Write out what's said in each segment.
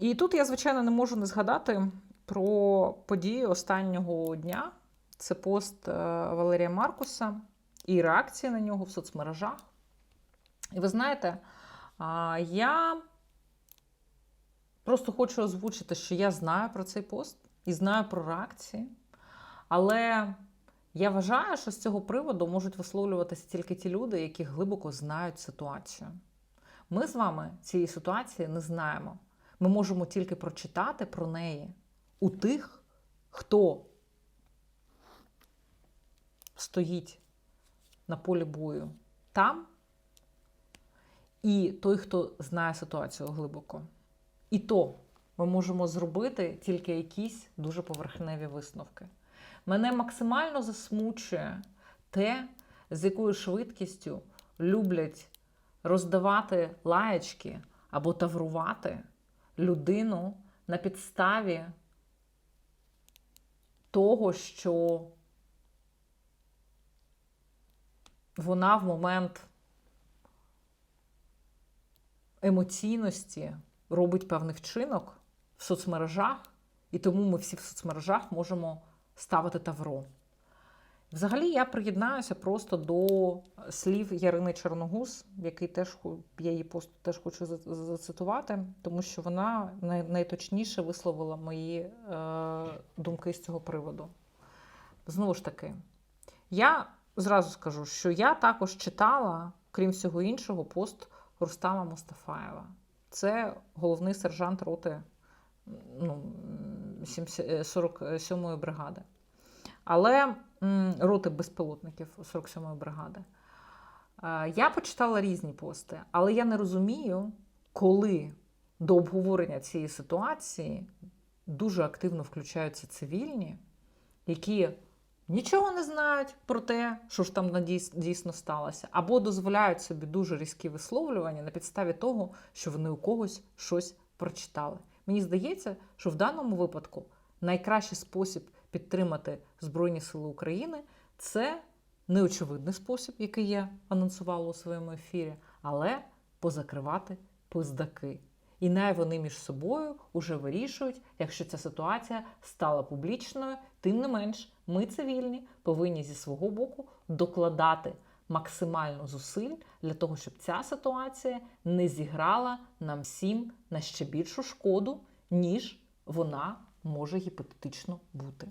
І тут я, звичайно, не можу не згадати про події останнього дня. Це пост е, Валерія Маркуса і реакції на нього в соцмережах. І ви знаєте, я просто хочу озвучити, що я знаю про цей пост і знаю про реакції. Але я вважаю, що з цього приводу можуть висловлюватися тільки ті люди, які глибоко знають ситуацію. Ми з вами цієї ситуації не знаємо. Ми можемо тільки прочитати про неї у тих, хто стоїть на полі бою там, і той, хто знає ситуацію глибоко. І то ми можемо зробити тільки якісь дуже поверхневі висновки. Мене максимально засмучує те, з якою швидкістю люблять роздавати лаєчки або таврувати людину на підставі того, що вона в момент емоційності робить певний вчинок в соцмережах, і тому ми всі в соцмережах можемо ставити тавро. Взагалі, я приєднаюся просто до слів Ярини Чорногуз, який теж я її пост теж хочу зацитувати, тому що вона найточніше висловила мої е, думки з цього приводу. Знову ж таки, я зразу скажу, що я також читала, крім всього іншого, пост Рустама Мустафаєва. Це головний сержант роти ну, 47-ї бригади. Але роти безпілотників 47-ї бригади. Е, Я почитала різні пости, але я не розумію, коли до обговорення цієї ситуації дуже активно включаються цивільні, які нічого не знають про те, що ж там дійсно сталося, або дозволяють собі дуже різкі висловлювання на підставі того, що вони у когось щось прочитали. Мені здається, що в даному випадку найкращий спосіб підтримати Збройні Сили України це неочевидний спосіб, який я анонсувала у своєму ефірі, але позакривати пиздаки. І най вони між собою уже вирішують, якщо ця ситуація стала публічною, тим не менш, ми цивільні повинні зі свого боку докладати максимально зусиль для того, щоб ця ситуація не зіграла нам всім на ще більшу шкоду, ніж вона може гіпотетично бути.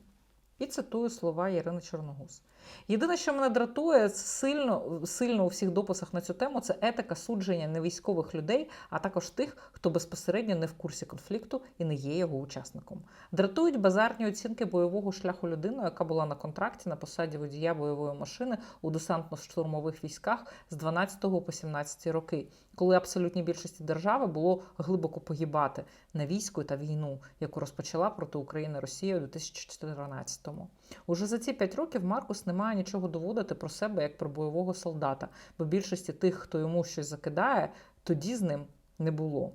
І цитую слова Ірини Чорногуз. Єдине, що мене дратує сильно, сильно у всіх дописах на цю тему, це етика судження невійськових людей, а також тих, хто безпосередньо не в курсі конфлікту і не є його учасником. Дратують базарні оцінки бойового шляху людини, яка була на контракті на посаді водія бойової машини у десантно-штурмових військах з 12 по 17 роки, коли абсолютній більшості держави було глибоко погибати на війську та війну, яку розпочала проти України Росія у 2014-му. Уже за ці п'ять років Маркус не має нічого доводити про себе як про бойового солдата, бо більшості тих, хто йому щось закидає, тоді з ним не було.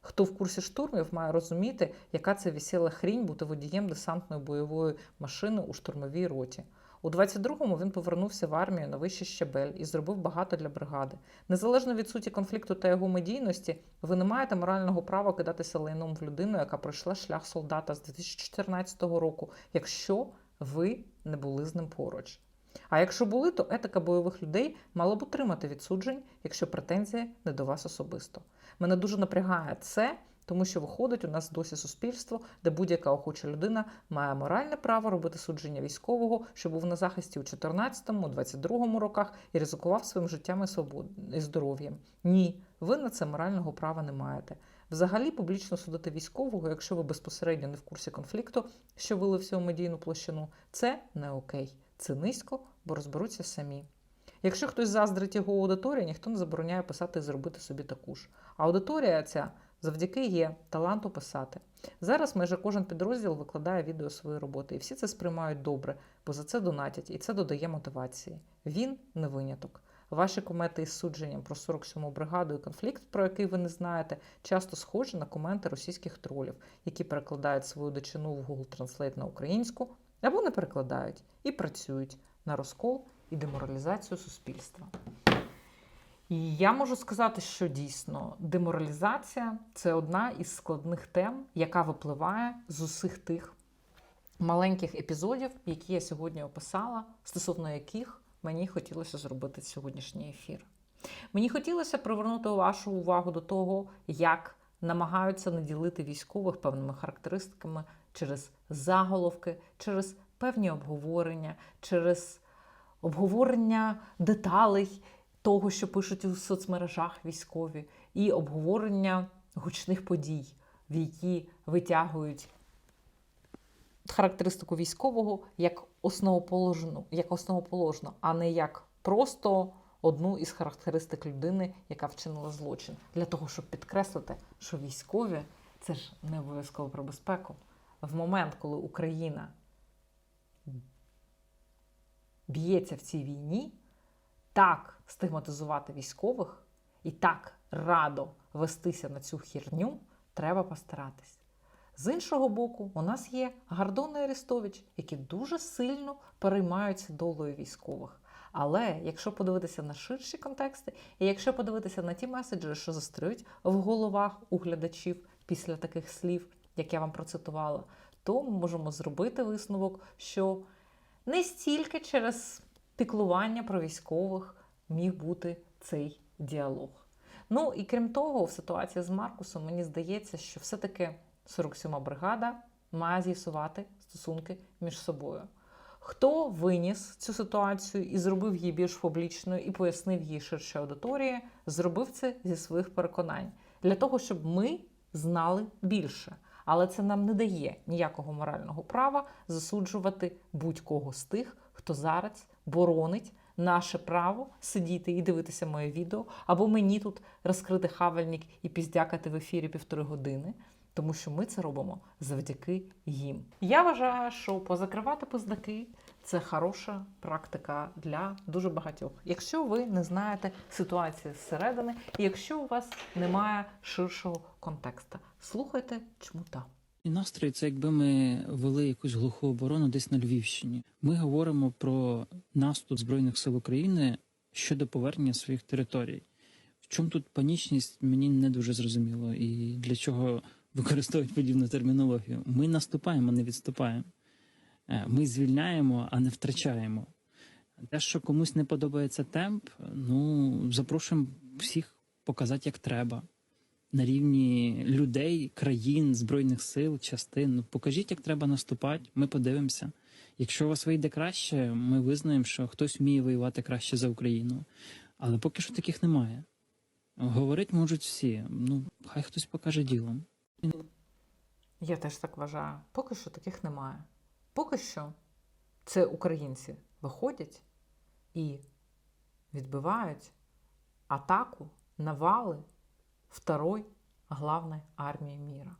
Хто в курсі штурмів має розуміти, яка це весела хрінь бути водієм десантної бойової машини у штурмовій роті. У 22-му він повернувся в армію на вищий щебель і зробив багато для бригади. Незалежно від суті конфлікту та його медійності, ви не маєте морального права кидатися лайном в людину, яка пройшла шлях солдата з 2014 року, якщо ви не були з ним поруч. А якщо були, то етика бойових людей мала б утримати відсуджень, якщо претензія не до вас особисто. Мене дуже напрягає це, тому що виходить у нас досі суспільство, де будь-яка охоча людина має моральне право робити судження військового, що був на захисті у 14-му, 22-му роках і ризикував своїм життям і здоров'ям. Ні, ви на це морального права не маєте. Взагалі, публічно судити військового, якщо ви безпосередньо не в курсі конфлікту, що вилився у медійну площину, це не окей. Це низько, бо розберуться самі. Якщо хтось заздрить його аудиторії, ніхто не забороняє писати і зробити собі таку ж. Аудиторія ця завдяки є таланту писати. Зараз майже кожен підрозділ викладає відео своєї роботи, і всі це сприймають добре, бо за це донатять, і це додає мотивації. Він не виняток. Ваші коменти із судженням про 47-му бригаду і конфлікт, про який ви не знаєте, часто схожі на коменти російських тролів, які перекладають свою дичину в Google Translate на українську або не перекладають і працюють на розкол і деморалізацію суспільства. І я можу сказати, що дійсно деморалізація це одна із складних тем, яка випливає з усіх тих маленьких епізодів, які я сьогодні описала, стосовно яких мені хотілося зробити сьогоднішній ефір. Мені хотілося привернути вашу увагу до того, як намагаються наділити військових певними характеристиками через заголовки, через певні обговорення, через обговорення деталей того, що пишуть у соцмережах військові, і обговорення гучних подій, в які витягують характеристику військового як основоположну, як основоположну, а не як просто одну із характеристик людини, яка вчинила злочин, для того, щоб підкреслити, що військові це ж не обов'язково про безпеку. В момент, коли Україна б'ється в цій війні, так стигматизувати військових і так радо вестися на цю хірню, треба постаратись. З іншого боку, у нас є Гордон і Арестович, які дуже сильно переймаються долею військових. Але якщо подивитися на ширші контексти, і якщо подивитися на ті меседжі, що застрюють в головах у глядачів після таких слів, як я вам процитувала, то ми можемо зробити висновок, що не стільки через піклування про військових міг бути цей діалог. Ну і крім того, в ситуації з Маркусом мені здається, що все-таки 47-ма бригада має з'ясувати стосунки між собою. Хто виніс цю ситуацію і зробив її більш публічною і пояснив її ширшій аудиторії, зробив це зі своїх переконань для того, щоб ми знали більше. Але це нам не дає ніякого морального права засуджувати будь-кого з тих, хто зараз боронить наше право сидіти і дивитися моє відео, або мені тут розкрити хавальник і піздякати в ефірі півтори години. Тому що ми це робимо завдяки їм. Я вважаю, що позакривати пиздаки це хороша практика для дуже багатьох. Якщо ви не знаєте ситуації зсередини, і якщо у вас немає ширшого контексту, слухайте чмута. І настрій це якби ми вели якусь глуху оборону десь на Львівщині. Ми говоримо про наступ збройних сил України щодо повернення своїх територій. В чому тут панічність мені не дуже зрозуміло, і для чого використовують подібну термінологію. Ми наступаємо, не відступаємо. Е, Ми звільняємо, а не втрачаємо. Те, що комусь не подобається темп, ну запрошуємо всіх показати як треба на рівні людей, країн, збройних сил, частин. Ну, покажіть, як треба наступати. Ми подивимося. Якщо у вас вийде краще, ми визнаємо, що хтось вміє воювати краще за Україну. Але поки що таких немає. Говорить можуть всі. Ну, хай хтось покаже ділом. Я теж так вважаю. Поки що таких немає. Поки що це українці виходять і відбивають атаку навали второй главной армії міра.